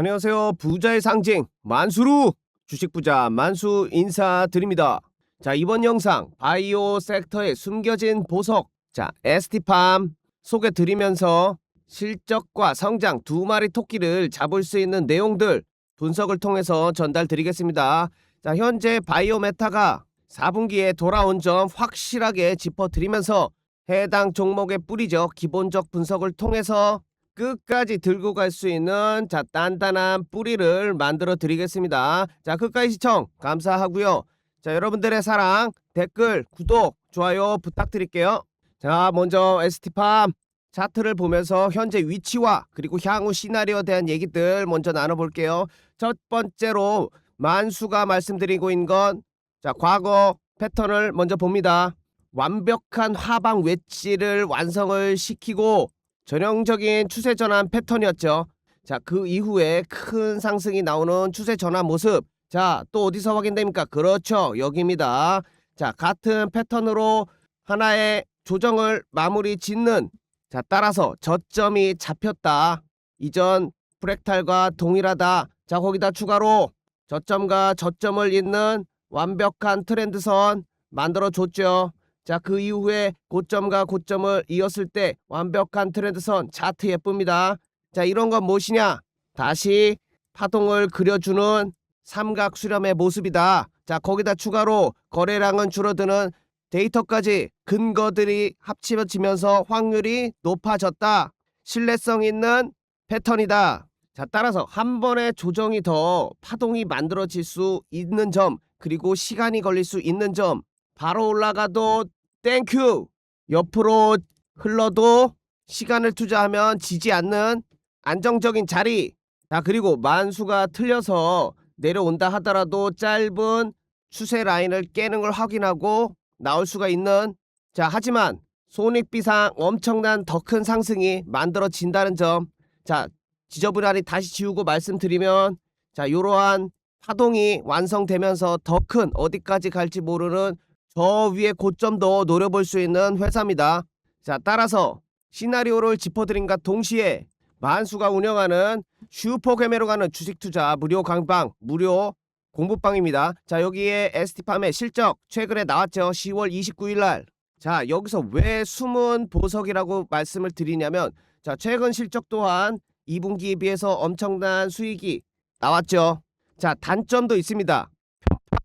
안녕하세요. 부자의 상징 만수루 주식 부자 만수 인사드립니다. 자, 이번 영상 바이오 섹터에 숨겨진 보석 자, 에스티팜 소개 드리면서 실적과 성장 두 마리 토끼를 잡을 수 있는 내용들 분석을 통해서 전달 드리겠습니다. 자, 현재 바이오 메타가 4분기에 돌아온 점 확실하게 짚어 드리면서 해당 종목의 뿌리죠. 기본적 분석을 통해서 끝까지 들고 갈 수 있는 자 단단한 뿌리를 만들어 드리겠습니다. 자 끝까지 시청 감사하고요. 자 여러분들의 사랑 댓글 구독 좋아요 부탁드릴게요. 자 먼저 ST팜 차트를 보면서 현재 위치와 그리고 향후 시나리오에 대한 얘기들 먼저 나눠볼게요. 첫 번째로 만수가 말씀드리고 있는 건 자 과거 패턴을 먼저 봅니다. 완벽한 하방 웨지를 완성을 시키고 전형적인 추세 전환 패턴이었죠. 자, 그 이후에 큰 상승이 나오는 추세 전환 모습. 자, 또 어디서 확인됩니까? 그렇죠. 여기입니다. 자, 같은 패턴으로 하나의 조정을 마무리 짓는 자, 따라서 저점이 잡혔다. 이전 프랙탈과 동일하다. 자, 거기다 추가로 저점과 저점을 잇는 완벽한 트렌드선 만들어 줬죠. 자, 그 이후에 고점과 고점을 이었을 때 완벽한 트렌드선 차트 예쁩니다. 자, 이런 건 무엇이냐? 다시 파동을 그려주는 삼각 수렴의 모습이다. 자, 거기다 추가로 거래량은 줄어드는 데이터까지 근거들이 합치면서 확률이 높아졌다. 신뢰성 있는 패턴이다. 자, 따라서 한 번의 조정이 더 파동이 만들어질 수 있는 점, 그리고 시간이 걸릴 수 있는 점, 바로 올라가도 땡큐. 옆으로 흘러도 시간을 투자하면 지지 않는 안정적인 자리. 자, 그리고 만수가 틀려서 내려온다 하더라도 짧은 추세 라인을 깨는 걸 확인하고 나올 수가 있는 자, 하지만 손익비상 엄청난 더 큰 상승이 만들어진다는 점. 자, 지저분하니 다시 지우고 말씀드리면 자, 이러한 파동이 완성되면서 더 큰 어디까지 갈지 모르는 저 위에 고점도 노려볼 수 있는 회사입니다. 자, 따라서 시나리오를 짚어드린과 동시에 만수가 운영하는 슈퍼개매로 가는 주식 투자 무료 강방, 무료 공부방입니다. 자, 여기에 ST팜의 실적 최근에 나왔죠. 10월 29일 날. 자, 여기서 왜 숨은 보석이라고 말씀을 드리냐면 자, 최근 실적 또한 2분기에 비해서 엄청난 수익이 나왔죠. 자, 단점도 있습니다.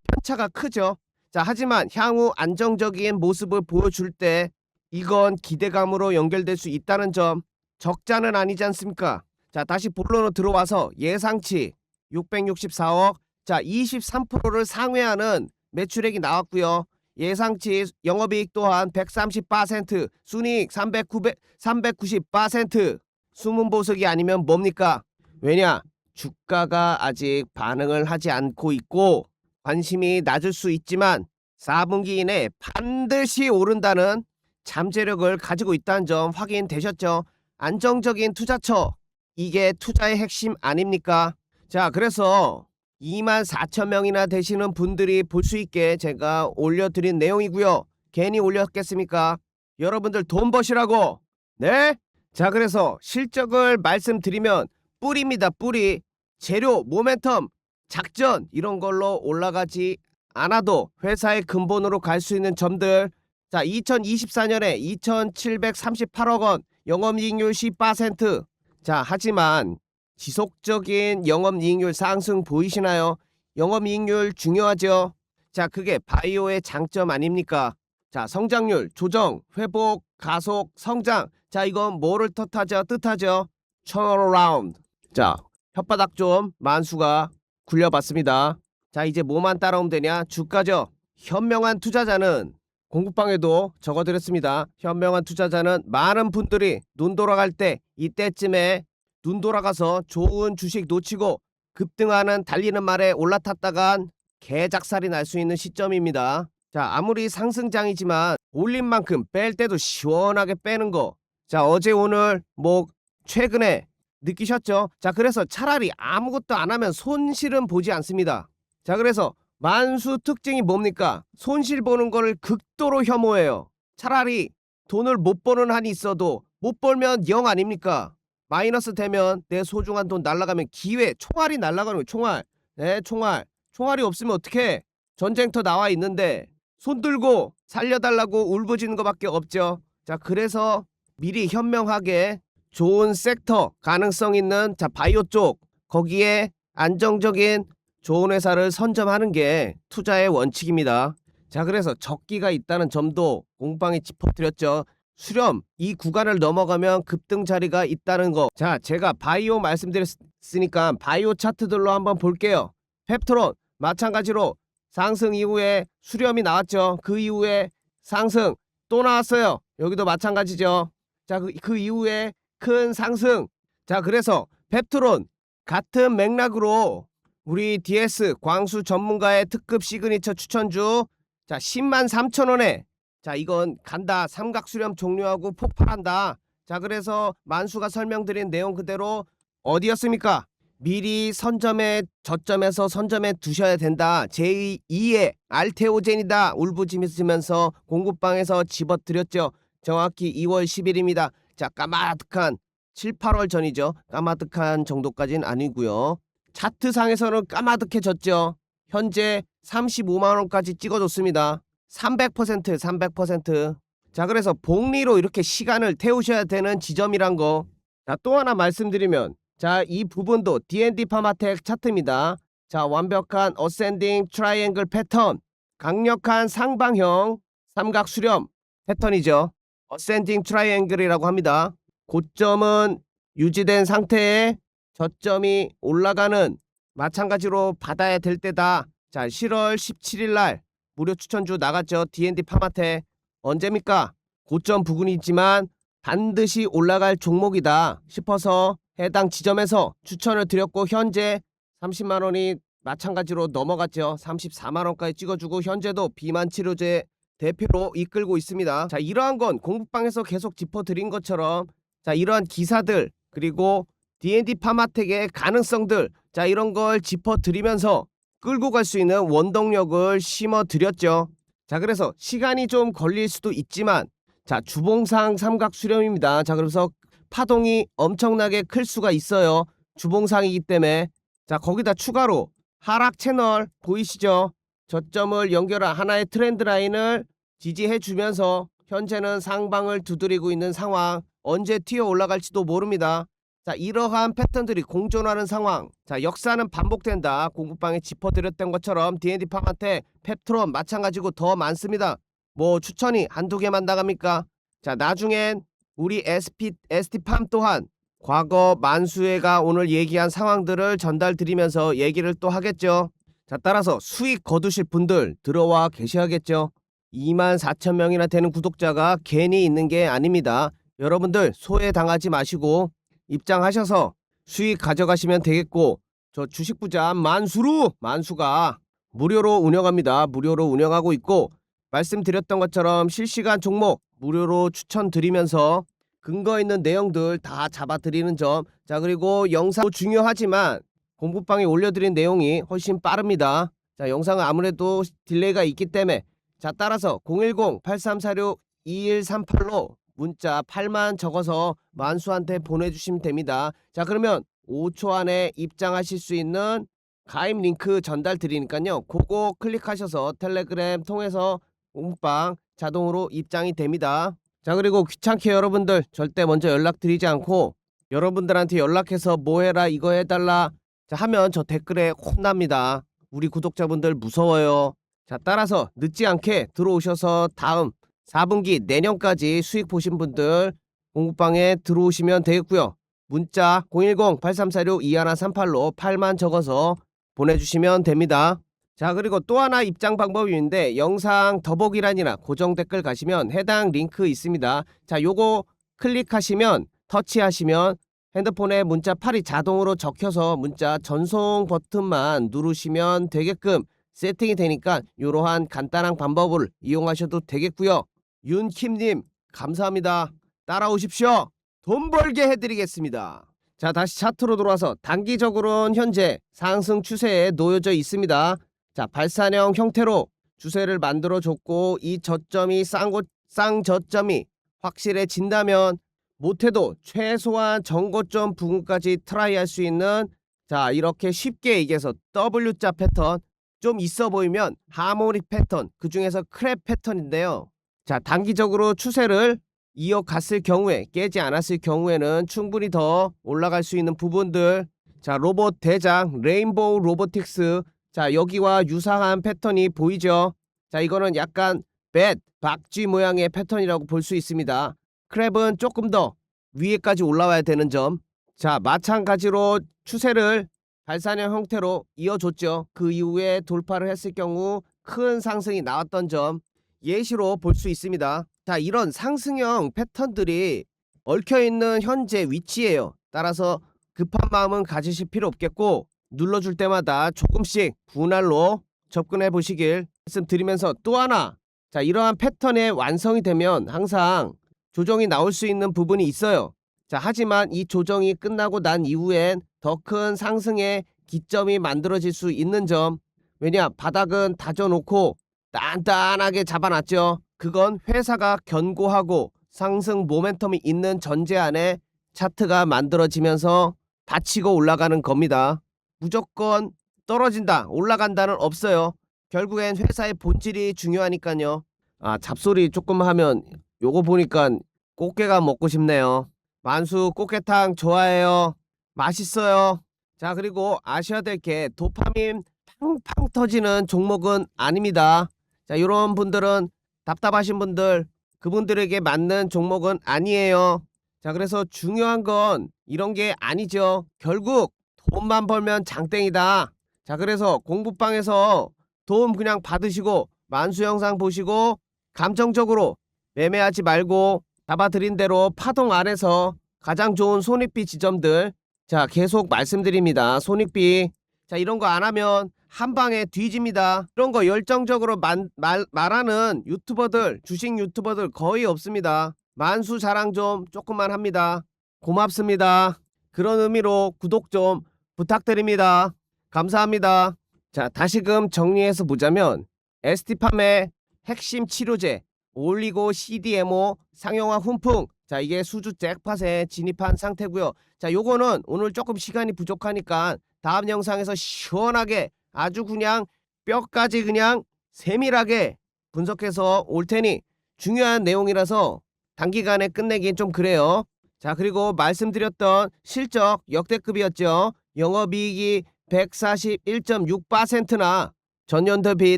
편차가 크죠. 자, 하지만 향후 안정적인 모습을 보여줄 때 이건 기대감으로 연결될 수 있다는 점 적자는 아니지 않습니까? 자, 다시 본론으로 들어와서 예상치 664억, 자, 23%를 상회하는 매출액이 나왔고요. 예상치 영업이익 또한 130%, 순이익 309, 390%. 숨은 보석이 아니면 뭡니까? 왜냐? 주가가 아직 반응을 하지 않고 있고 관심이 낮을 수 있지만 4분기 이내 반드시 오른다는 잠재력을 가지고 있다는 점 확인되셨죠? 안정적인 투자처 이게 투자의 핵심 아닙니까? 자 그래서 2만 4천 명이나 되시는 분들이 볼 수 있게 제가 올려드린 내용이고요. 괜히 올렸겠습니까? 여러분들 돈 버시라고 네? 자 그래서 실적을 말씀드리면 뿌리입니다 뿌리 재료 모멘텀 작전 이런 걸로 올라가지 않아도 회사의 근본으로 갈 수 있는 점들 자 2024년에 2738억 원 영업이익률 10%자 하지만 지속적인 영업이익률 상승 보이시나요? 영업이익률 중요하죠. 자 그게 바이오의 장점 아닙니까? 자 성장률 조정 회복 가속 성장 자 이건 뭐를 뜻하죠? 뜻하죠? turnaround 자 혓바닥 좀 만수가 굴려봤습니다. 자 이제 뭐만 따라오면 되냐 주가죠. 현명한 투자자는 공부방에도 적어드렸습니다. 현명한 투자자는 많은 분들이 눈 돌아갈 때 이때쯤에 눈 돌아가서 좋은 주식 놓치고 급등하는 달리는 말에 올라탔다간 개작살이 날 수 있는 시점입니다. 자 아무리 상승장이지만 올린 만큼 뺄 때도 시원하게 빼는 거. 자 어제 오늘 뭐 최근에 느끼셨죠? 자, 그래서 차라리 아무것도 안 하면 손실은 보지 않습니다. 자, 그래서 만수 특징이 뭡니까? 손실 보는 거를 극도로 혐오해요. 차라리 돈을 못 버는 한이 있어도 못 벌면 영 아닙니까? 마이너스 되면 내 소중한 돈 날라가면 기회 총알이 날라가는 거예요 총알 네 총알 총알이 없으면 어떡해 전쟁터 나와 있는데 손 들고 살려달라고 울부짖는 것밖에 없죠 자 그래서 미리 현명하게 좋은 섹터 가능성 있는 자 바이오 쪽 거기에 안정적인 좋은 회사를 선점하는 게 투자의 원칙입니다. 자 그래서 적기가 있다는 점도 공방에 짚어드렸죠. 수렴 이 구간을 넘어가면 급등 자리가 있다는 거. 자 제가 바이오 말씀드렸으니까 바이오 차트들로 한번 볼게요. 펩트론 마찬가지로 상승 이후에 수렴이 나왔죠. 그 이후에 상승 또 나왔어요. 여기도 마찬가지죠. 자, 그, 그 이후에 큰 상승. 자, 그래서 펩트론 같은 맥락으로 우리 DS 광수 전문가의 특급 시그니처 추천주 자, 10만 3천 원에 자, 이건 간다. 삼각 수렴 종료하고 폭발한다. 자, 그래서 만수가 설명드린 내용 그대로 어디였습니까? 미리 선점에 저점에서 선점에 두셔야 된다. 제2의 알테오젠이다. 울부짖으면서 공급방에서 집어드렸죠. 정확히 2월 10일입니다. 자, 까마득한 7, 8월 전이죠. 까마득한 정도까지는 아니고요. 차트상에서는 까마득해졌죠. 현재 35만 원까지 찍어줬습니다. 300% 300%. 자, 그래서 복리로 이렇게 시간을 태우셔야 되는 지점이란 거. 자, 또 하나 말씀드리면 자, 이 부분도 D&D 파마텍 차트입니다. 자, 완벽한 어센딩 트라이앵글 패턴. 강력한 상방형 삼각 수렴 패턴이죠. 어센딩 트라이앵글이라고 합니다. 고점은 유지된 상태에 저점이 올라가는 마찬가지로 받아야 될 때다. 자, 7월 17일 날 무료 추천주 나갔죠. D&D 파마테 언제입니까? 고점 부근이지만 반드시 올라갈 종목이다 싶어서 해당 지점에서 추천을 드렸고 현재 30만 원이 마찬가지로 넘어갔죠. 34만 원까지 찍어주고 현재도 비만 치료제 대표로 이끌고 있습니다. 자, 이러한 건 공부방에서 계속 짚어드린 것처럼 자, 이러한 기사들 그리고 D&D 파마텍의 가능성들 자, 이런 걸 짚어드리면서 끌고 갈 수 있는 원동력을 심어드렸죠. 자, 그래서 시간이 좀 걸릴 수도 있지만 자, 주봉상 삼각 수렴입니다. 자, 그래서 파동이 엄청나게 클 수가 있어요. 주봉상이기 때문에 자, 거기다 추가로 하락 채널 보이시죠? 저점을 연결한 하나의 트렌드 라인을 지지해 주면서 현재는 상방을 두드리고 있는 상황 언제 튀어 올라갈지도 모릅니다. 자 이러한 패턴들이 공존하는 상황. 자 역사는 반복된다. 공급방에 짚어드렸던 것처럼 D&D 팜한테 펩트론 마찬가지고 더 많습니다. 뭐 추천이 한두 개만 나갑니까? 자 나중엔 우리 SP, ST팜 또한 과거 만수회가 오늘 얘기한 상황들을 전달 드리면서 얘기를 또 하겠죠 자 따라서 수익 거두실 분들 들어와 계셔야겠죠 2만 4천 명이나 되는 구독자가 괜히 있는 게 아닙니다 여러분들 소외당하지 마시고 입장하셔서 수익 가져가시면 되겠고 저 주식 부자 만수루 만수가 무료로 운영합니다. 무료로 운영하고 있고 말씀드렸던 것처럼 실시간 종목 무료로 추천드리면서 근거 있는 내용들 다 잡아드리는 점. 자 그리고 영상도 중요하지만 공부방에 올려드린 내용이 훨씬 빠릅니다. 자 영상은 아무래도 딜레이가 있기 때문에 자 따라서 010-8346-2138로 문자 8만 적어서 만수한테 보내주시면 됩니다. 자 그러면 5초 안에 입장하실 수 있는 가입 링크 전달 드리니까요. 그거 클릭하셔서 텔레그램 통해서 공방 자동으로 입장이 됩니다. 자 그리고 귀찮게 여러분들 절대 먼저 연락드리지 않고 여러분들한테 연락해서 뭐 해라 이거 해달라 자 하면 저 댓글에 혼납니다. 우리 구독자분들 무서워요. 자 따라서 늦지 않게 들어오셔서 다음 4분기 내년까지 수익 보신 분들 공급방에 들어오시면 되겠고요. 문자 010-8346-2138로 8만 적어서 보내주시면 됩니다. 자 그리고 또 하나 입장 방법이 있는데 영상 더보기란이나 고정 댓글 가시면 해당 링크 있습니다. 자 요거 클릭하시면 터치하시면 핸드폰에 문자 8이 자동으로 적혀서 문자 전송 버튼만 누르시면 되게끔 세팅이 되니까 이러한 간단한 방법을 이용하셔도 되겠고요. 윤킴님 감사합니다. 따라오십시오. 돈 벌게 해드리겠습니다. 자 다시 차트로 돌아와서 단기적으로는 현재 상승 추세에 놓여져 있습니다. 자 발산형 형태로 추세를 만들어 줬고 이 저점이 쌍고 쌍저점이 확실해진다면 못해도 최소한 정고점 부근까지 트라이할 수 있는 자 이렇게 쉽게 얘기해서 W자 패턴 좀 있어 보이면 하모닉 패턴 그 중에서 크랩 패턴인데요. 자 단기적으로 추세를 이어갔을 경우에 깨지 않았을 경우에는 충분히 더 올라갈 수 있는 부분들. 자 로봇 대장 레인보우 로보틱스. 자 여기와 유사한 패턴이 보이죠? 자 이거는 약간 뱃 박쥐 모양의 패턴이라고 볼 수 있습니다 크랩은 조금 더 위에까지 올라와야 되는 점 자 마찬가지로 추세를 발산형 형태로 이어줬죠. 그 이후에 돌파를 했을 경우 큰 상승이 나왔던 점 예시로 볼 수 있습니다. 자 이런 상승형 패턴들이 얽혀있는 현재 위치예요. 따라서 급한 마음은 가지실 필요 없겠고 눌러줄 때마다 조금씩 분할로 접근해 보시길 말씀드리면서 또 하나 자 이러한 패턴의 완성이 되면 항상 조정이 나올 수 있는 부분이 있어요 자 하지만 이 조정이 끝나고 난 이후엔 더 큰 상승의 기점이 만들어질 수 있는 점 왜냐 바닥은 다져놓고 단단하게 잡아놨죠 그건 회사가 견고하고 상승 모멘텀이 있는 전제 안에 차트가 만들어지면서 받치고 올라가는 겁니다. 무조건 떨어진다, 올라간다는 없어요. 결국엔 회사의 본질이 중요하니까요. 아, 잡소리 조금 하면 요거 보니까 꽃게가 먹고 싶네요. 만수 꽃게탕 좋아해요. 맛있어요. 자, 그리고 아셔야 될 게 도파민 팡팡 터지는 종목은 아닙니다. 자, 이런 분들은 답답하신 분들, 그분들에게 맞는 종목은 아니에요. 자, 그래서 중요한 건 이런 게 아니죠. 결국 돈만 벌면 장땡이다. 자, 그래서 공부방에서 도움 그냥 받으시고 만수 영상 보시고 감정적으로 매매하지 말고 잡아드린 대로 파동 안에서 가장 좋은 손익비 지점들 자 계속 말씀드립니다. 손익비 자 이런 거 안 하면 한 방에 뒤집니다. 이런 거 열정적으로 만, 말, 말하는 유튜버들 주식 유튜버들 거의 없습니다. 만수 자랑 좀 조금만 합니다. 고맙습니다. 그런 의미로 구독 좀 부탁드립니다. 감사합니다. 자, 다시금 정리해서 보자면 ST팜의 핵심 치료제 올리고 CDMO 상용화 훈풍 자 이게 수주 잭팟에 진입한 상태고요. 자 요거는 오늘 조금 시간이 부족하니까 다음 영상에서 시원하게 아주 그냥 뼈까지 그냥 세밀하게 분석해서 올 테니 중요한 내용이라서 단기간에 끝내긴 좀 그래요. 자 그리고 말씀드렸던 실적 역대급이었죠. 영업이익이 141.6%나 전년 대비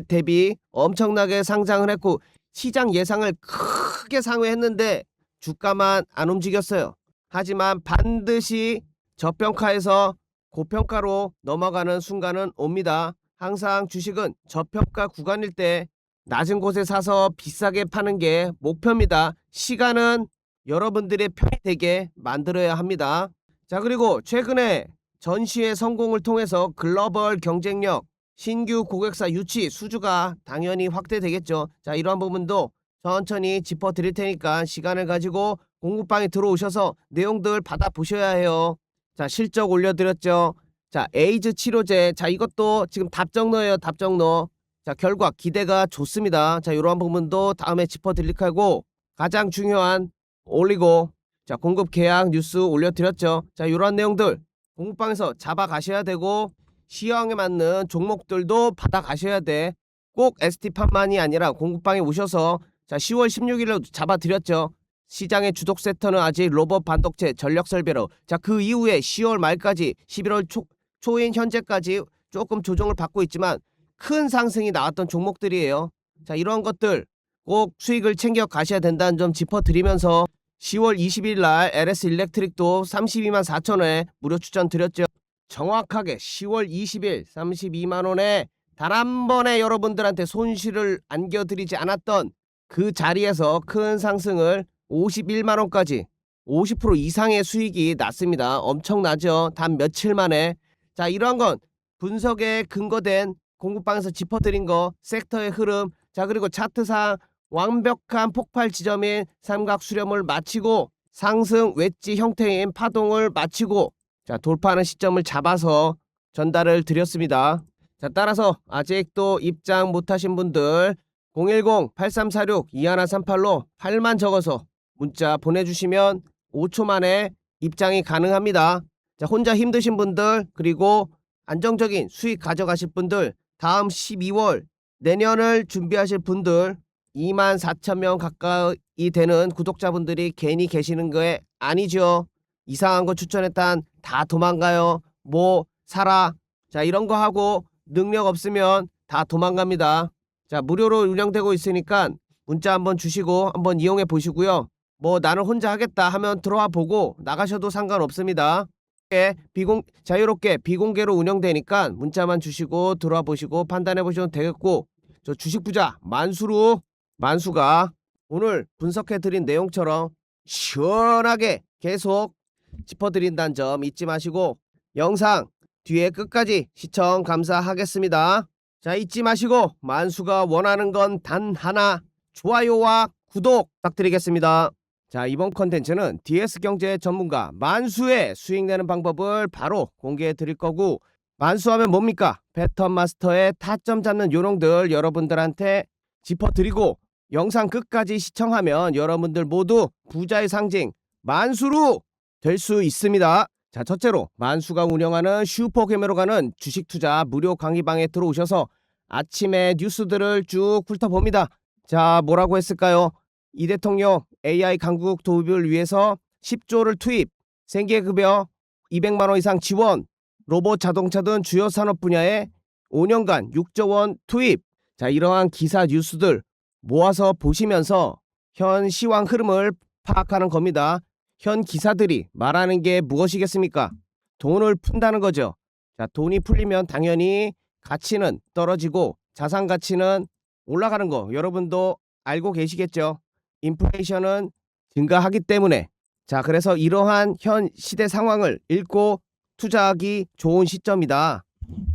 대비 엄청나게 상장을 했고 시장 예상을 크게 상회했는데 주가만 안 움직였어요. 하지만 반드시 저평가에서 고평가로 넘어가는 순간은 옵니다. 항상 주식은 저평가 구간일 때 낮은 곳에 사서 비싸게 파는 게 목표입니다. 시간은 여러분들의 편이 되게 만들어야 합니다. 자, 그리고 최근에 전시회 성공을 통해서 글로벌 경쟁력, 신규 고객사 유치 수주가 당연히 확대되겠죠. 자, 이러한 부분도 천천히 짚어 드릴 테니까 시간을 가지고 공부방에 들어오셔서 내용들 받아 보셔야 해요. 자, 실적 올려 드렸죠. 자, 에이즈 치료제. 자, 이것도 지금 답정너예요. 답정너. 자, 결과 기대가 좋습니다. 자, 이러한 부분도 다음에 짚어 드릴 거고 가장 중요한 올리고 자, 공급 계약 뉴스 올려 드렸죠. 자, 이러한 내용들 공부방에서 잡아 가셔야 되고 시황에 맞는 종목들도 받아 가셔야 돼. 꼭 ST판만이 아니라 공부방에 오셔서 자 10월 16일로 잡아드렸죠. 시장의 주독 세터는 아직 로봇 반도체 전력 설비로 자그 이후에 10월 말까지 11월 초, 초인 현재까지 조금 조정을 받고 있지만 큰 상승이 나왔던 종목들이에요. 자 이런 것들 꼭 수익을 챙겨 가셔야 된다는 점 짚어드리면서 10월 20일 날 LS 일렉트릭도 32만 4천 원에 무료 추천 드렸죠. 정확하게 10월 20일 32만 원에 단 한 번에 여러분들한테 손실을 안겨드리지 않았던 그 자리에서 큰 상승을 51만 원까지 50% 이상의 수익이 났습니다. 엄청나죠. 단 며칠 만에. 자, 이러한 건 분석에 근거된 공급방에서 짚어드린 거, 섹터의 흐름, 자, 그리고 차트상 완벽한 폭발 지점인 삼각 수렴을 마치고 상승 웨지 형태인 파동을 마치고 자, 돌파하는 시점을 잡아서 전달을 드렸습니다. 자, 따라서 아직도 입장 못하신 분들 010-8346-2138로 8만 적어서 문자 보내주시면 5초 만에 입장이 가능합니다. 자, 혼자 힘드신 분들 그리고 안정적인 수익 가져가실 분들 다음 12월 내년을 준비하실 분들 2만 4천 명 가까이 되는 구독자분들이 괜히 계시는 게 아니죠. 이상한 거 추천했단 다 도망가요. 뭐 사라. 자, 이런 거 하고 능력 없으면 다 도망갑니다. 자, 무료로 운영되고 있으니까 문자 한번 주시고 한번 이용해 보시고요. 뭐 나는 혼자 하겠다 하면 들어와 보고 나가셔도 상관없습니다. 예, 비공 자유롭게 비공개로 운영되니까 문자만 주시고 들어와 보시고 판단해 보시면 되겠고 저 주식 부자 만수로 만수가 오늘 분석해 드린 내용처럼 시원하게 계속 짚어 드린다는 점 잊지 마시고 영상 뒤에 끝까지 시청 감사하겠습니다. 자 잊지 마시고 만수가 원하는 건 단 하나 좋아요와 구독 부탁드리겠습니다. 자 이번 컨텐츠는 DS경제 전문가 만수의 수익 내는 방법을 바로 공개해 드릴 거고 만수하면 뭡니까? 패턴 마스터의 타점 잡는 요령들 여러분들한테 짚어 드리고 영상 끝까지 시청하면 여러분들 모두 부자의 상징 만수로 될 수 있습니다. 자 첫째로 만수가 운영하는 슈퍼게임으로 가는 주식 투자 무료 강의방에 들어오셔서 아침에 뉴스들을 쭉 훑어봅니다. 자 뭐라고 했을까요? 이 대통령 AI 강국 도입을 위해서 10조를 투입, 생계급여 200만 원 이상 지원, 로봇 자동차 등 주요 산업 분야에 5년간 6조 원 투입. 자, 이러한 기사 뉴스들 모아서 보시면서 현 시황 흐름을 파악하는 겁니다. 현 기사들이 말하는 게 무엇이겠습니까? 돈을 푼다는 거죠. 자, 돈이 풀리면 당연히 가치는 떨어지고 자산 가치는 올라가는 거 여러분도 알고 계시겠죠? 인플레이션은 증가하기 때문에 자 그래서 이러한 현 시대 상황을 읽고 투자하기 좋은 시점이다.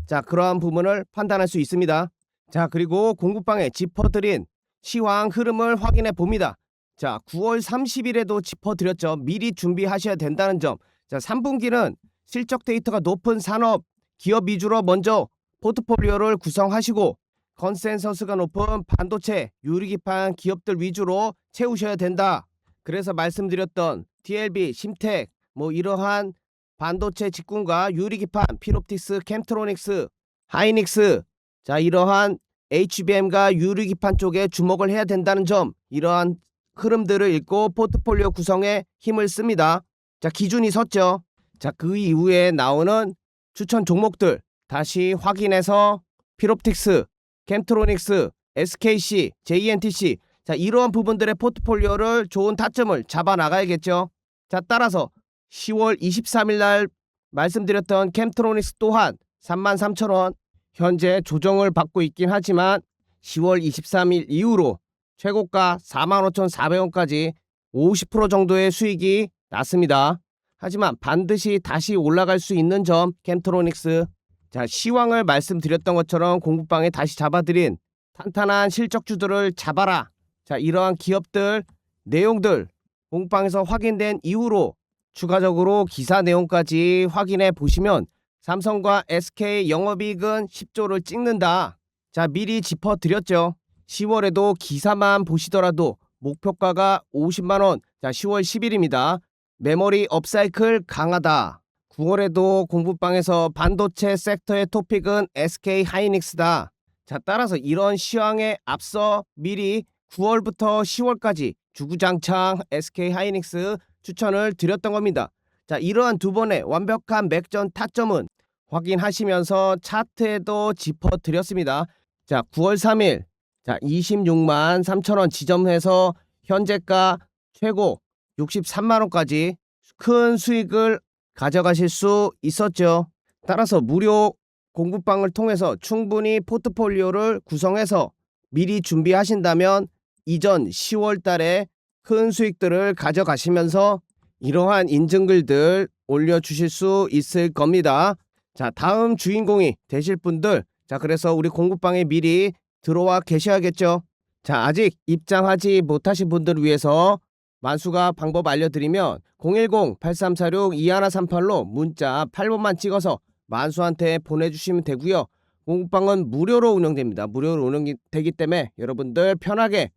자 그러한 부분을 판단할 수 있습니다. 자 그리고 공부방에 짚어드린 시황 흐름을 확인해 봅니다. 자 9월 30일에도 짚어드렸죠. 미리 준비하셔야 된다는 점. 자 3분기는 실적 데이터가 높은 산업 기업 위주로 먼저 포트폴리오를 구성하시고 컨센서스가 높은 반도체, 유리기판 기업들 위주로 채우셔야 된다. 그래서 말씀드렸던 TLB, 심텍, 뭐 이러한 반도체 직군과 유리기판, 피롭틱스, 캠트로닉스, 하이닉스, 자 이러한 HBM과 유리기판 쪽에 주목을 해야 된다는 점, 이러한 흐름들을 읽고 포트폴리오 구성에 힘을 씁니다. 자 기준이 섰죠. 자 그 이후에 나오는 추천 종목들 다시 확인해서 피롭틱스, 캠트로닉스, SKC, JNTC 자 이러한 부분들의 포트폴리오를 좋은 타점을 잡아 나가야겠죠. 자 따라서 10월 23일 날 말씀드렸던 캠트로닉스 또한 33,000원 현재 조정을 받고 있긴 하지만 10월 23일 이후로 최고가 45,400원까지 50% 정도의 수익이 났습니다. 하지만 반드시 다시 올라갈 수 있는 점 캠트로닉스 자, 시황을 말씀드렸던 것처럼 공부방에 다시 잡아드린 탄탄한 실적주들을 잡아라. 자, 이러한 기업들 내용들 공부방에서 확인된 이후로 추가적으로 기사 내용까지 확인해 보시면 삼성과 SK 영업이익은 10조를 찍는다. 자, 미리 짚어드렸죠. 10월에도 기사만 보시더라도 목표가가 50만원. 자, 10월 10일입니다. 메모리 업사이클 강하다. 9월에도 공부방에서 반도체 섹터의 토픽은 SK 하이닉스다. 자, 따라서 이런 시황에 앞서 미리 9월부터 10월까지 주구장창 SK 하이닉스 추천을 드렸던 겁니다. 자, 이러한 두 번의 완벽한 맥전 타점은 확인하시면서 차트에도 짚어 드렸습니다. 자, 9월 3일 자, 26만 3천 원 지점에서 현재가 최고 63만 원까지 큰 수익을 가져가실 수 있었죠. 따라서 무료 공부방을 통해서 충분히 포트폴리오를 구성해서 미리 준비하신다면 이전 10월 달에 큰 수익들을 가져가시면서 이러한 인증글들 올려주실 수 있을 겁니다. 자, 다음 주인공이 되실 분들, 자, 그래서 우리 공부방에 미리 들어와 계셔야겠죠. 자, 아직 입장하지 못하신 분들을 위해서 만수가 방법 알려드리면 010-8346-2138로 문자 8번만 찍어서 만수한테 보내주시면 되고요. 공부방은 무료로 운영됩니다. 무료로 운영되기 때문에 여러분들 편하게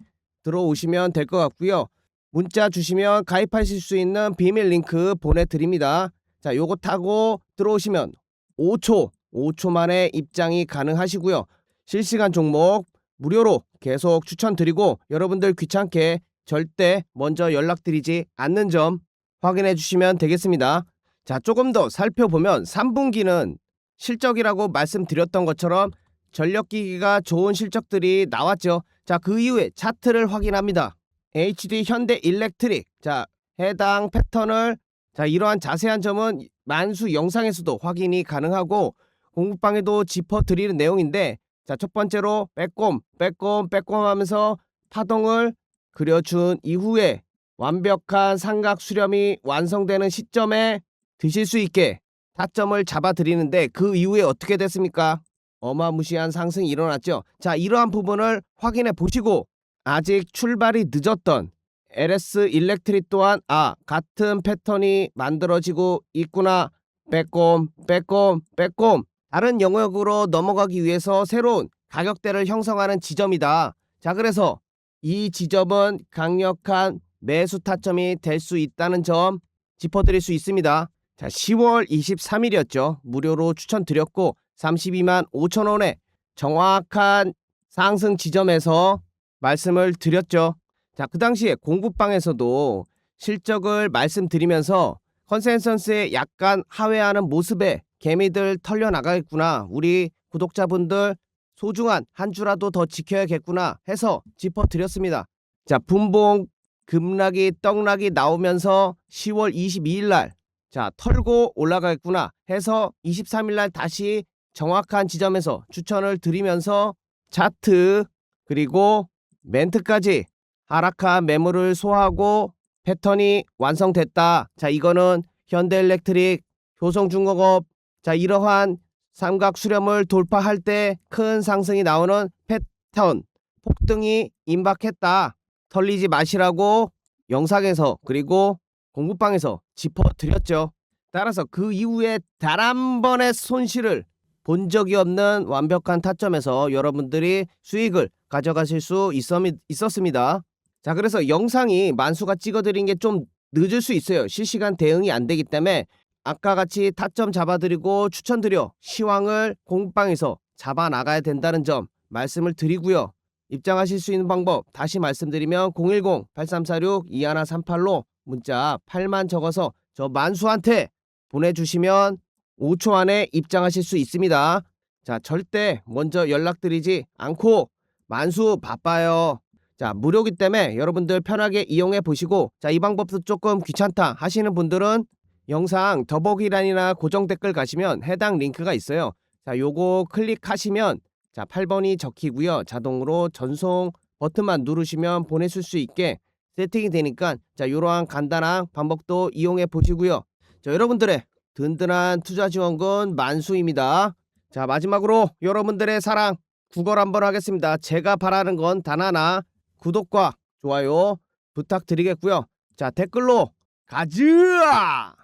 들어오시면 될 것 같고요. 문자 주시면 가입하실 수 있는 비밀 링크 보내드립니다. 자, 요거 타고 들어오시면 5초, 5초 만에 입장이 가능하시고요. 실시간 종목 무료로 계속 추천드리고 여러분들 귀찮게 절대 먼저 연락드리지 않는 점 확인해 주시면 되겠습니다. 자, 조금 더 살펴보면 3분기는 실적이라고 말씀드렸던 것처럼 전력기기가 좋은 실적들이 나왔죠. 자, 그 이후에 차트를 확인합니다. HD 현대 일렉트릭. 자, 해당 패턴을 자, 이러한 자세한 점은 만수 영상에서도 확인이 가능하고 공부방에도 짚어 드리는 내용인데 자, 첫 번째로 빼꼼, 빼꼼, 빼꼼 하면서 파동을 그려준 이후에 완벽한 삼각 수렴이 완성되는 시점에 드실 수 있게 타점을 잡아 드리는데 그 이후에 어떻게 됐습니까? 어마무시한 상승이 일어났죠. 자, 이러한 부분을 확인해 보시고 아직 출발이 늦었던 LS 일렉트릭 또한 아, 같은 패턴이 만들어지고 있구나. 빼꼼, 빼꼼, 빼꼼. 다른 영역으로 넘어가기 위해서 새로운 가격대를 형성하는 지점이다. 자, 그래서 이 지점은 강력한 매수 타점이 될 수 있다는 점 짚어드릴 수 있습니다. 자, 10월 23일이었죠. 무료로 추천드렸고 32만 5천 원에 정확한 상승 지점에서 말씀을 드렸죠. 자, 그 당시에 공부방에서도 실적을 말씀드리면서 컨센서스에 약간 하회하는 모습에 개미들 털려 나가겠구나. 우리 구독자분들 소중한 한 주라도 더 지켜야겠구나 해서 짚어드렸습니다. 자, 분봉 급락이 떡락이 나오면서 10월 22일 날 자, 털고 올라가겠구나 해서 23일 날 다시 정확한 지점에서 추천을 드리면서 차트 그리고 멘트까지 하락한 매물을 소화하고 패턴이 완성됐다. 자, 이거는 현대일렉트릭, 효성중공업 자, 이러한 삼각 수렴을 돌파할 때 큰 상승이 나오는 패턴 폭등이 임박했다. 털리지 마시라고 영상에서 그리고 공부방에서 짚어드렸죠. 따라서 그 이후에 단 한 번의 손실을 본 적이 없는 완벽한 타점에서 여러분들이 수익을 가져가실 수 있었- 있었습니다. 자, 그래서 영상이 만수가 찍어드린 게 좀 늦을 수 있어요. 실시간 대응이 안 되기 때문에 아까 같이 타점 잡아드리고 추천드려 시황을 공방에서 잡아 나가야 된다는 점 말씀을 드리고요. 입장하실 수 있는 방법 다시 말씀드리면 010-8346-2138로 문자 8만 적어서 저 만수한테 보내주시면 5초 안에 입장하실 수 있습니다. 자, 절대 먼저 연락드리지 않고 만수 바빠요. 자, 무료기 때문에 여러분들 편하게 이용해 보시고 자, 이 방법도 조금 귀찮다 하시는 분들은 영상 더보기란이나 고정 댓글 가시면 해당 링크가 있어요. 자, 요거 클릭하시면 자, 8번이 적히고요. 자동으로 전송 버튼만 누르시면 보내실 수 있게 세팅이 되니까 자, 요러한 간단한 방법도 이용해 보시고요. 자, 여러분들의 든든한 투자 지원금 만수입니다. 자, 마지막으로 여러분들의 사랑 구걸 한번 하겠습니다. 제가 바라는 건 단 하나 구독과 좋아요 부탁드리겠고요. 자, 댓글로 가즈아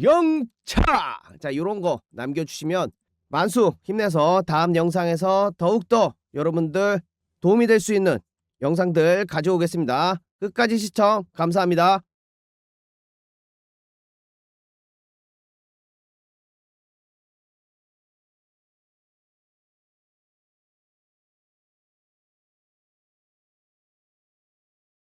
영차 자, 요런 거 남겨 주시면 만수 힘내서 다음 영상에서 더욱더 여러분들 도움이 될 수 있는 영상들 가져오겠습니다. 끝까지 시청 감사합니다.